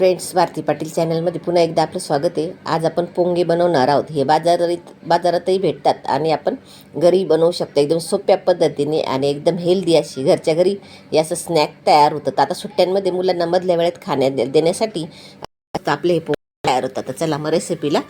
Friends Bharti Patil चॅनलमध्ये पुन्हा एकदा आपलं स्वागत आहे. आज आपण पोंगे बनवणार आहोत. हे बाजारात बाजारातही भेटतात आणि आपण घरी बनवू शकतो. एकदम सोप्या पद्धतीने आणि एकदम हेल्दी अशी घरच्या घरी याचं असं स्नॅक तयार होतं. तर आता सुट्ट्यांमध्ये मुलांना मधल्या वेळेत खाण्यात दे- देण्यासाठी आता आपले हे पो तयार होतात. तर चला मग रेसिपीला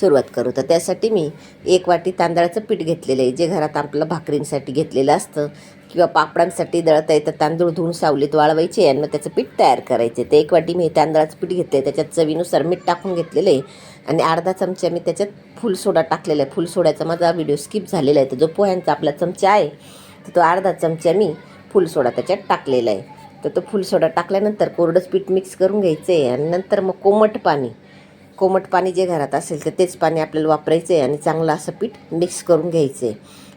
सुरुवात करू. तर त्यासाठी मी एक वाटी तांदळाचं पीठ घेतलेलं आहे. जे घरात आपलं भाकरींसाठी घेतलेलं असतं किंवा पापडांसाठी दळता येतं तांदूळ धुवून सावलीत वाळवायचे आणि मग त्याचं पीठ तयार करायचे. ते एक वाटी मी हे तांदळाचं पीठ घेतलं आहे त्याच्यात चवीनुसार मीठ टाकून घेतलेलं आहे आणि अर्धा चमचा मी त्याच्यात फुल सोडा टाकलेला आहे. फुल सोड्याचा माझा व्हिडिओ स्किप झालेला आहे. तर जो पोह्यांचा आपला चमचा आहे तर तो अर्धा चमचा मी फुल सोडा त्याच्यात टाकलेला आहे. तर तो फुल सोडा टाकल्यानंतर कोरडंच पीठ मिक्स करून घ्यायचं आहे आणि नंतर मग कोमट पाणी कोमट पाणी जे घरात असेल तर तेच पाणी आपल्याला वापरायचं आहे आणि चांगलं असं पीठ मिक्स करून घ्यायचं आहे.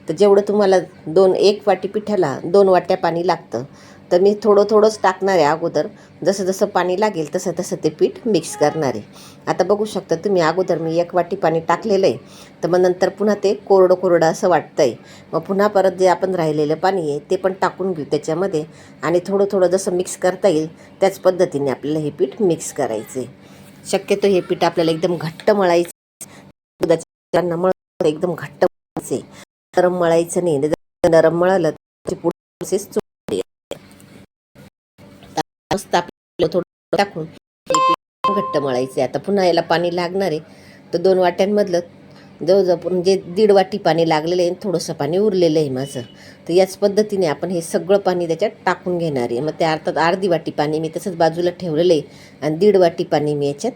तर जेवढं तुम्हाला दोन एक वाटी पिठाला दोन वाट्या पाणी लागतं तर मी थोडं थोडंच टाकणार आहे अगोदर. जसं जसं पाणी लागेल तसं तसं ते पीठ मिक्स करणार आहे. आता बघू शकता तुम्ही अगोदर मी एक वाटी पाणी टाकलेलं आहे. तर मग नंतर पुन्हा ते कोरडं कोरडं असं वाटतं आहे मग पुन्हा परत जे आपण राहिलेलं पाणी आहे ते पण टाकून घेऊ त्याच्यामध्ये. आणि थोडं थोडं जसं मिक्स करता येईल त्याच पद्धतीने आपल्याला हे पीठ मिक्स करायचं आहे शक्यतो हे पीठ आपल्याला एकदम घट्ट मळायचं. दुधाच्या मळ एकदम घट्ट मळायचे. नरम मळायचं नाही नरम मळालं तर पुढे प्रोसेस मस्त आपल्याला थोडं टाकून घट्ट मळायचे आता पुन्हा याला पाणी लागणार आहे. तर दोन वाट्यांमधलं जवळजवळ म्हणजे दीड वाटी पाणी लागलेलं आहे आणि थोडंसं पाणी उरलेलं आहे माझं. तर याच पद्धतीने आपण हे सगळं पाणी त्याच्यात टाकून घेणार आहे. मग त्या अर्थात अर्धी वाटी पाणी मी तसंच बाजूला ठेवलेलं आहे आणि दीड वाटी पाणी मी याच्यात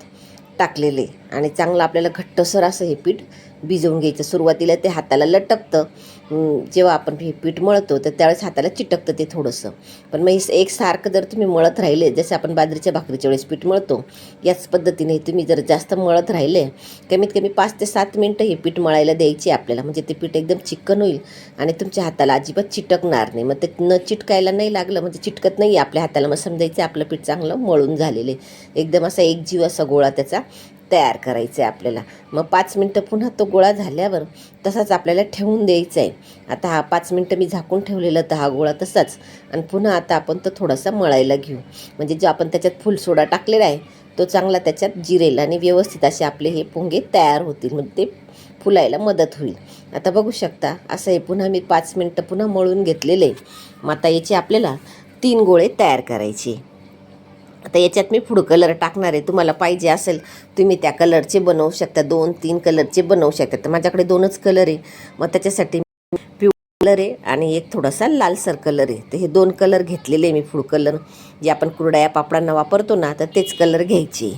टाकलेलं आहे. आणि चांगलं आपल्याला घट्टसर असं हे पीठ भिजवून घ्यायचं. सुरुवातीला ते हाताला लटकतं. जेव्हा आपण हे पीठ मळतो तर त्यावेळेस हाताला चिटकतं ते थोडंसं. पण मग हे एक सारखं जर तुम्ही मळत राहिले जसे आपण बाजरीच्या भाकरीच्या वेळेस पीठ मळतो याच पद्धतीने तुम्ही जर जास्त मळत राहिले कमीत कमी पाच ते सात मिनटं हे पीठ मळायला द्यायची आपल्याला. म्हणजे ते पीठ एकदम चिकन होईल आणि तुमच्या हाताला अजिबात चिटकणार नाही. मग ते न चिटकायला नाही लागलं म्हणजे चिटकत नाही आपल्या हाताला मग समजायचं आपलं पीठ चांगलं मळून झालेलं आहे. एकदम असा एक जीव असा गोळा त्याचा. तयार करायचं आहे आपल्याला. मग पाच मिनटं पुन्हा तो गोळा झाल्यावर तसाच आपल्याला ठेवून द्यायचा आहे आता हा पाच मिनटं मी झाकून ठेवलेलं तर हा गोळा तसाच. आणि पुन्हा आता आपण तो थोडासा मळायला घेऊ. म्हणजे जो आपण त्याच्यात फुल सोडा टाकलेला आहे तो चांगला त्याच्यात जिरेल आणि व्यवस्थित असे आपले हे पोंगे तयार होतील. म्हणजे ते फुलायला मदत होईल. आता बघू शकता असं हे पुन्हा मी पाच मिनटं पुन्हा मळून घेतलेले मग आता याचे आपल्याला तीन गोळे तयार करायचे. आता याच्यात मी फूड कलर टाकणार आहे. तुम्हाला पाहिजे असेल तुम्ही त्या कलरचे बनवू शकता. दोन तीन कलरचे बनवू शकता. तर माझ्याकडे दोनच कलर आहे. मग त्याच्यासाठी पिवळा कलर आहे आणि एक थोडासा लालसर कलर आहे. तर हे दोन कलर घेतलेले आहे मी फूड कलर. जे आपण कुरड्या पापडांना वापरतो ना तर तेच कलर घ्यायचे.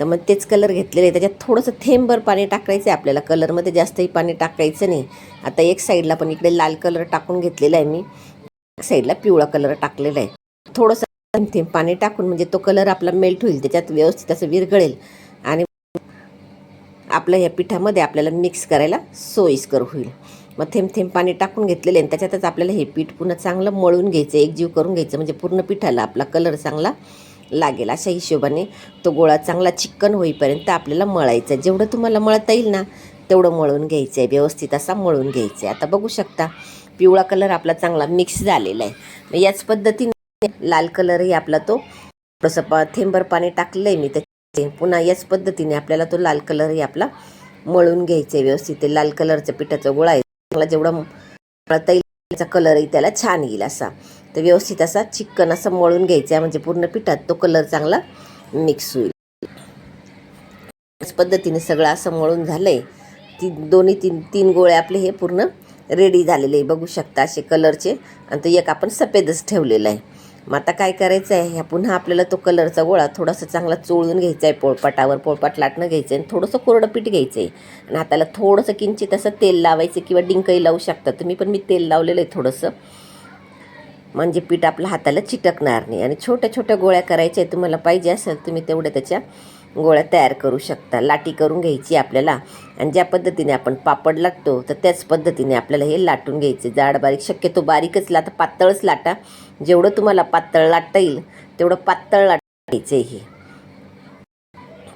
तर मग तेच कलर घेतलेले आहे. त्याच्यात थोडंसं थेंबर पाणी टाकायचं आहे आपल्याला. कलरमध्ये जास्तही पाणी टाकायचं नाही. आता एक साईडला पण इकडे लाल कलर टाकून घेतलेला आहे मी. एक साईडला पिवळा कलर टाकलेला आहे. थोडंसं थेंब थेंब पाणी टाकून म्हणजे तो कलर आपला मेल्ट होईल त्याच्यात व्यवस्थित असं विरघळेल. आणि आपलं या पिठामध्ये आपल्याला मिक्स करायला सोयीस्कर होईल. मग थेंब थेंब पाणी टाकून घेतलेले आणि त्याच्यातच आपल्याला हे पीठ पुन्हा चांगलं मळून घ्यायचं एकजीव करून घ्यायचं म्हणजे पूर्ण पिठाला आपला कलर चांगला लागेल. अशा हिशोबाने तो गोळा चांगला चिक्कन होईपर्यंत आपल्याला मळायचा. आहे. जेवढं तुम्हाला मळता येईल ना तेवढं मळून घ्यायचं आहे व्यवस्थित असा मळून घ्यायचा आहे आता बघू शकता पिवळा कलर आपला चांगला मिक्स झालेला आहे. मग याच पद्धतीने लाल कलरही आपला तो. थोडंसं थेंबर पाणी टाकलं आहे मी त्याचे पुन्हा याच पद्धतीने आपल्याला तो लाल कलरही आपला मळून घ्यायचा आहे व्यवस्थित. ते लाल कलरचं पिठाचा गोळा आहे. चांगला जेवढा तैलाचा कलरही त्याला छान येईल असा. तर व्यवस्थित असा चिकन असं मळून घ्यायचा आहे. म्हणजे पूर्ण पिठात तो कलर चांगला मिक्स होईल. याच पद्धतीने सगळं असं मळून झालं आहे ती दोन्ही तीन तीन गोळे आपले हे पूर्ण रेडी झालेले आहे. बघू शकता असे कलरचे आणि तो एक आपण सफेदच ठेवलेला आहे. मग आता काय करायचं आहे ह्या पुन्हा आपल्याला तो कलरचा गोळा थोडासा चांगला चोळून घ्यायचा आहे पोळपाटावर. पोळपाट लाटणं घ्यायचं आहे आणि थोडंसं कोरडं पीठ घ्यायचं आहे आणि हाताला थोडंसं किंचित असं तेल लावायचं किंवा डिंकही लावू शकता. तुम्ही पण मी तेल लावलेलं आहे थोडंसं. म्हणजे पीठ आपल्या हाताला चिटकणार नाही. आणि छोट्या छोट्या गोळ्या करायच्या आहे तुम्हाला पाहिजे असेल तुम्ही तेवढ्या त्याच्या गोळ्या तयार करू शकता. लाटी करून घ्यायची आपल्याला. आणि ज्या पद्धतीने आपण पापड लाटतो तर त्याच पद्धतीने आपल्याला हे लाटून घ्यायचे. जाड बारीक शक्यतो बारीकच लाटा पातळच लाटा. जेवढं तुम्हाला पातळ लाटता येईल तेवढं पातळ लाटायचं आहे हे.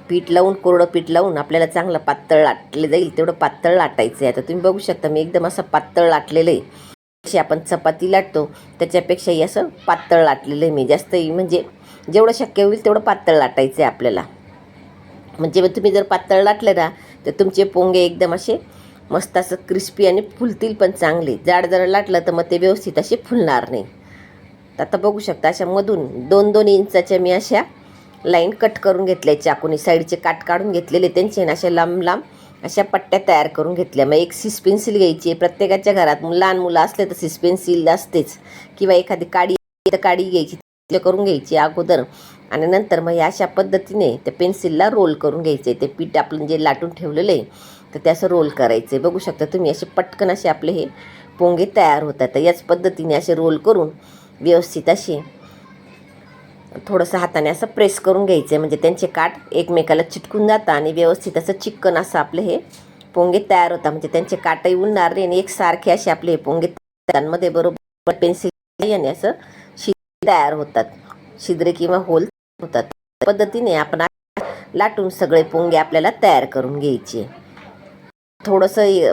पीठ लावून कोरडं पीठ लावून आपल्याला चांगलं पातळ लाटलं जाईल तेवढं पातळ लाटायचं आहे. आता तुम्ही बघू शकता मी एकदम असं पातळ लाटलेलं आहे. जशी आपण चपाती लाटतो. त्याच्यापेक्षाही असं पातळ लाटलेलं आहे मी. जास्तही म्हणजे जेवढं शक्य होईल तेवढं पातळ लाटायचं आहे आपल्याला. म्हणजे मग तुम्ही जर पातळ लाटलं ना तर तुमचे पोंगे एकदम असे मस्त असं क्रिस्पी आणि फुलतील पण चांगले. जाड जर लाटलं तर मग ते व्यवस्थित असे फुलणार नाही. तर आता बघू शकता अशा मधून दोन दोन इंचाच्या मी अशा लाईन कट करून घेतल्या चाकूने. साईडचे काट काढून घेतलेले त्यांचे ना अशा लांब लांब अशा पट्ट्या तयार करून घेतल्या. मग एक सिस पेन्सिल घ्यायची. आहे प्रत्येकाच्या घरात मग लहान मुलं असले तर सिस पेन्सिल असतेच. किंवा एखादी काडी तर काडी घ्यायची करून घ्यायची अगोदर. आणि नंतर मग या अशा पद्धतीने त्या पेन्सिलला रोल करून घ्यायचे. ते पीठ आपण जे लाटून ठेवलेलं आहे तर ते असं रोल करायचं. आहे बघू शकता तुम्ही असे पटकन असे आपले हे पोंगे तयार होतात. तर याच पद्धतीने असे रोल करून व्यवस्थित असे थोडंसं हाताने असं प्रेस करून घ्यायचं. म्हणजे त्यांचे काठ एकमेकाला चिटकून जातं आणि व्यवस्थित असं चिकन असं आपलं हे पोंगे तयार होतात. म्हणजे त्यांचे काटही उडणार नाही आणि एकसारखे असे आपले हे पोंगे त्यांमध्ये बरोबर पेन्सिल आणि असं शि तयार होतात. शिद्रे किंवा होल होतात पद्धतीने आपण लाटून सगळे पोंगे आपल्याला तयार करून घ्यायचे. थोडंसं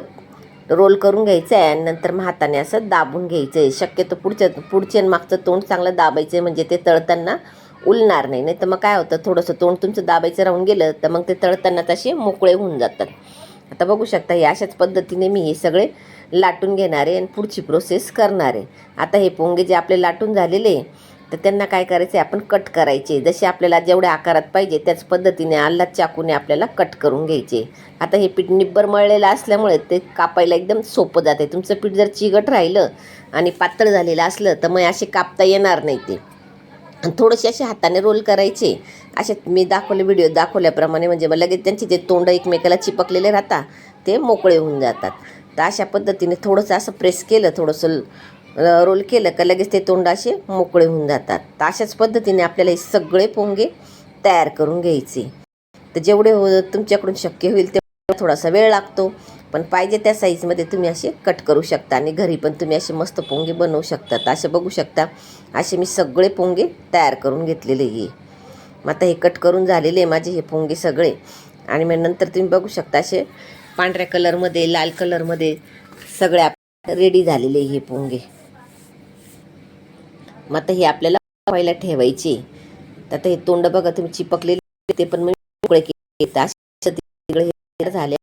रोल करून घ्यायचं आहे आणि नंतर मग हाताने असं दाबून घ्यायचं आहे शक्यतो पुढच्या पुढचे आणि मागचं तोंड चांगलं दाबायचं आहे म्हणजे ते तळताना उलणार नाही. नाही तर मग काय होतं थोडंसं तोंड तुमचं दाबायचं राहून गेलं तर मग ते तळताना तसे मोकळे होऊन जातात. आता बघू शकता हे अशाच पद्धतीने मी हे सगळे लाटून घेणार आहे आणि पुढची प्रोसेस करणार. आहे आता हे पोंगे जे आपले लाटून झालेले आहे तर त्यांना काय करायचं आहे आपण कट करायचे. जसे आपल्याला जेवढ्या आकारात पाहिजे त्याच पद्धतीने आल्ला चाकूने आपल्याला कट करून घ्यायचे. आता हे पीठ निब्बर मळलेलं असल्यामुळे ते कापायला एकदम सोपं जाते तुमचं पीठ जर चिगट राहिलं आणि पातळ झालेलं असलं तर मग असे कापता येणार नाही ते. थोडेसे असे हाताने रोल करायचे. असे मी दाखवले व्हिडिओ दाखवल्याप्रमाणे म्हणजे मग लगेच त्यांचे जे तोंड एकमेकाला चिपकलेले राहतात ते मोकळे होऊन जातात. तर अशा पद्धतीने थोडंसं असं प्रेस केलं थोडंसं रोल केलं का लगेच ते तोंडाचे मोकळे होऊन जातात. तर अशाच पद्धतीने आपल्याला हे सगळे पोंगे तयार करून घ्यायचे. तर जेवढे हो तुमच्याकडून शक्य होईल तेवढा थोडासा वेळ लागतो. पण पाहिजे त्या साईजमध्ये तुम्ही असे कट करू शकता आणि घरी पण तुम्ही असे मस्त पोंगे बनवू शकता. असे बघू शकता असे मी सगळे पोंगे तयार करून घेतलेले आहे मग आता हे कट करून झालेले आहे माझे हे पोंगे सगळे. आणि मग नंतर तुम्ही बघू शकता असे पांढऱ्या कलरमध्ये लाल कलरमध्ये सगळ्या रेडी झालेले हे पोंगे. मग आता हे आपल्याला व्हायला ठेवायचे. तर आता हे तोंड बघा तुम्ही चिपकलेले ते पण मी मोकळे केले हे झाले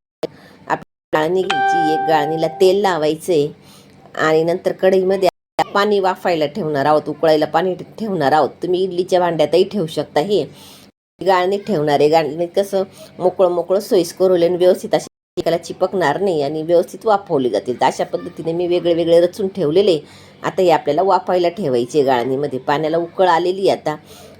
आपली गाळणी घ्यायची एक गाळणीला तेल लावायचे आणि नंतर कढईमध्ये पाणी वाफायला ठेवणार आहोत उकळायला पाणी ठेवणार आहोत. तुम्ही इडलीच्या भांड्यातही ठेवू शकता हे. गाळणीत ठेवणार आहे. गाळणीत कसं मोकळं मोकळं सोयीस्कर होईल आणि व्यवस्थित अशी एकाला चिपकणार नाही आणि व्यवस्थित वाफवली जातील. तर अशा पद्धतीने मी वेगळे वेगळे रचून ठेवलेले. आता हे आपल्याला वाफायला ठेवायचे गाळणीमध्ये. पाण्याला उकळ आलेली आता.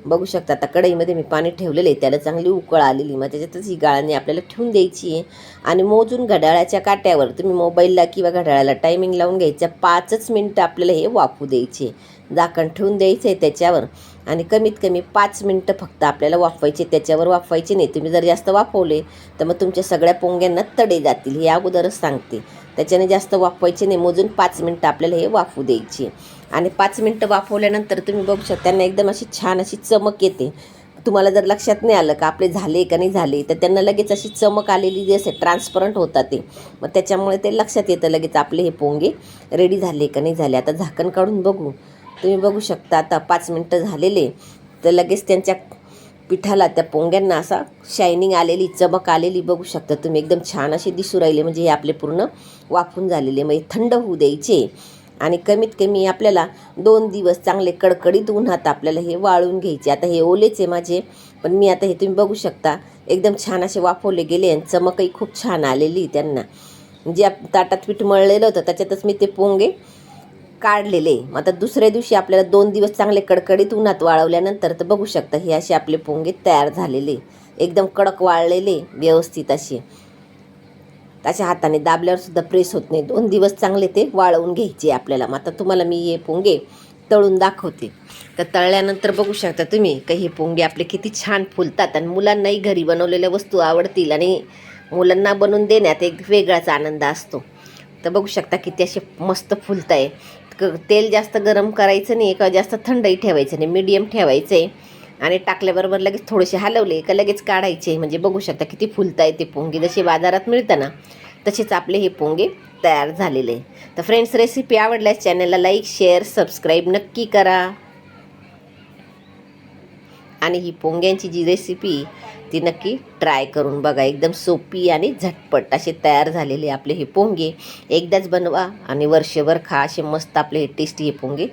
बघू शकता आता कढईमध्ये मी पाणी ठेवलेले त्याला चांगली उकळ आलेली मग त्याच्यातच ही गाळणी आपल्याला ठेवून द्यायची आहे. आणि मोजून घड्याळाच्या काट्यावर तुम्ही मोबाईलला किंवा घड्याळाला टायमिंग लावून घ्यायचं पाचच मिनटं आपल्याला हे वाफू द्यायचे झाकण ठेवून द्यायचं आहे त्याच्यावर. आणि कमीत कमी पाच मिनटं फक्त आपल्याला वाफवायचे त्याच्यावर वाफवायचे नाही. तुम्ही जर जास्त वाफवले तर मग तुमच्या सगळ्या पोंग्यांना तडे जातील. हे अगोदरच सांगते. त्याच्याने जास्त वाफवायचे नाही. मोजून पाच मिनटं आपल्याला हे वाफू द्यायची आणि पाच मिनटं वाफवल्यानंतर तुम्ही बघू शकता त्यांना एकदम अशी छान अशी चमक येते. तुम्हाला जर लक्षात नाही आलं का आपले झाले का नाही झाले तर त्यांना लगेच अशी चमक आलेली जी असे ट्रान्सपरंट होतात ते. मग त्याच्यामुळे ते लक्षात येतं लगेच आपले हे पोंगे रेडी झाले का नाही झाले. आता झाकण काढून बघू. तुम्ही बघू शकता आता पाच मिनटं झालेले. तर लगेच त्यांच्या पिठाला त्या पोंग्यांना असा शायनिंग आलेली चमक आलेली बघू शकता तुम्ही. एकदम छान असे दिसू राहिले. म्हणजे हे आपले पूर्ण वाफून झालेले. म्हणजे थंड होऊ द्यायचे. आणि कमीत कमी आपल्याला दोन दिवस चांगले कडकडीत उन्हात आपल्याला हे वाळून घ्यायचे. आता हे ओलेच आहे माझे पण मी आता हे तुम्ही बघू शकता. एकदम छान असे वाफवले गेले आणि चमकही खूप छान आलेली त्यांना. जे ताटात पीठ मळलेलं होतं त्याच्यातच मी ते पोंगे काढलेले. मग आता दुसऱ्या दिवशी आपल्याला दोन दिवस चांगले कडकडीत उन्हात वाळवल्यानंतर तर बघू शकता हे असे आपले पोंगे तयार झालेले. एकदम कडक वाळलेले व्यवस्थित असे. त्याच्या हाताने दाबल्यावर सुद्धा प्रेस होत नाही. दोन दिवस चांगले ते वाळवून घ्यायचे आपल्याला. मग आता तुम्हाला मी हे पोंगे तळून दाखवते. तर तळल्यानंतर बघू शकता तुम्ही का हे पोंगे आपले किती छान फुलतात आणि मुलांनाही घरी बनवलेल्या वस्तू आवडतील आणि मुलांना बनवून देण्यात एक वेगळाच आनंद असतो. तर बघू शकता किती असे मस्त फुलत आहे क तेल जास्त गरम करायचं नाही किंवा जास्त थंडही ठेवायचं नाही मीडियम ठेवायचं आहे आणि टाकल्याबरोबर लगेच थोडेसे हलवले का लगेच काढायचे. म्हणजे बघू शकता किती फुलत आहे ते पोंगे. जसे बाजारात मिळतं ना तसेच आपले हे पोंगे तयार झालेले. आहे तर फ्रेंड्स रेसिपी आवडल्यास चॅनलला लाईक शेअर सबस्क्राईब नक्की करा. आणि ही पोंग्यांची जी रेसिपी ती नक्की ट्राय करून बघा. एकदम सोपी आणि झटपट असे तयार झालेले आपले हे पोंगे. एकदाच बनवा आणि वर्षभर खा. असे मस्त आपले हे टेस्टी हे पोंगे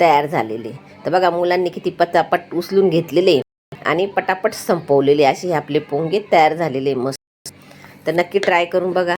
तयार झालेले तर बघा मुलांनी किती पटापट उचलून घेतलेले आणि पटापट संपवलेले असे हे आपले पोंगे तयार झालेले मस्त. तर नक्की ट्राय करून बघा.